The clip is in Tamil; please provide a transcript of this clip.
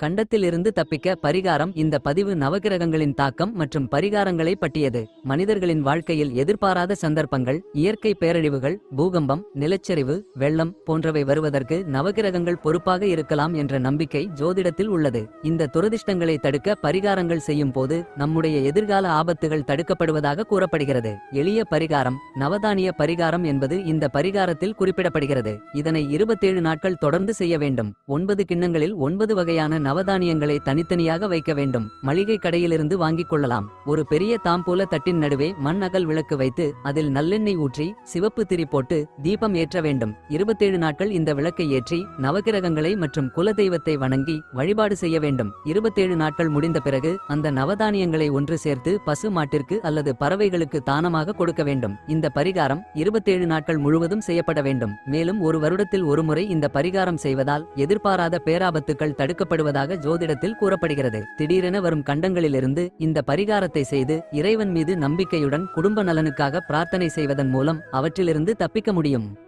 கண்டத்திலிருந்து தப்பிக்க பரிகாரம் இந்த பதிவு நவகிரகங்களின் தாக்கம் மற்றும் பரிகாரங்களை பட்டியது மனிதர்களின் வாழ்க்கையில் எதிர்பாராத சந்தர்ப்பங்கள் இயற்கை பேரழிவுகள் பூகம்பம் நிலச்சரிவு வெள்ளம் போன்றவை வருவதற்கு நவகிரகங்கள் பொறுப்பாக இருக்கலாம் என்ற நம்பிக்கை ஜோதிடத்தில் உள்ளது. இந்த துரதிர்ஷ்டங்களை தடுக்க பரிகாரங்கள் செய்யும் போது நம்முடைய எதிர்கால ஆபத்துகள் தடுக்கப்படுவதாக கூறப்படுகிறது. எளிய பரிகாரம் நவதானிய பரிகாரம் என்பது இந்த பரிகாரத்தில் குறிப்பிடப்படுகிறது. இதனை இருபத்தேழு நாட்கள் தொடர்ந்து செய்ய வேண்டும். ஒன்பது கிண்ணங்களில் ஒன்பது வகையான நவதானியங்களை தனித்தனியாக வைக்க வேண்டும். மளிகை கடையிலிருந்து வாங்கிக் கொள்ளலாம். ஒரு பெரிய தாம்பூல தட்டின் நடுவே மண் அகல் விளக்கு வைத்து அதில் நல்லெண்ணெய் ஊற்றி சிவப்பு திரி போட்டு தீபம் ஏற்ற வேண்டும். இருபத்தேழு நாட்கள் இந்த விளக்கை ஏற்றி நவகிரகங்களை மற்றும் குலதெய்வத்தை வணங்கி வழிபாடு செய்ய வேண்டும். இருபத்தேழு நாட்கள் முடிந்த பிறகு அந்த நவதானியங்களை ஒன்று சேர்த்து பசு மாட்டிற்கு அல்லது பறவைகளுக்கு தானமாக கொடுக்க வேண்டும். இந்த பரிகாரம் இருபத்தேழு நாட்கள் முழுவதும் செய்யப்பட வேண்டும். மேலும் ஒரு வருடத்தில் ஒருமுறை இந்த பரிகாரம் செய்வதால் எதிர்பாராத பேராபத்துக்கள் தடுக்கப்படுவதாக ஜோதிடத்தில் கூறப்படுகிறது. திடீரென வரும் கண்டங்களிலிருந்து இந்த பரிகாரத்தை செய்து இறைவன் மீது நம்பிக்கையுடன் குடும்ப நலனுக்காக பிரார்த்தனை செய்வதன் மூலம் அவற்றிலிருந்து தப்பிக்க முடியும்.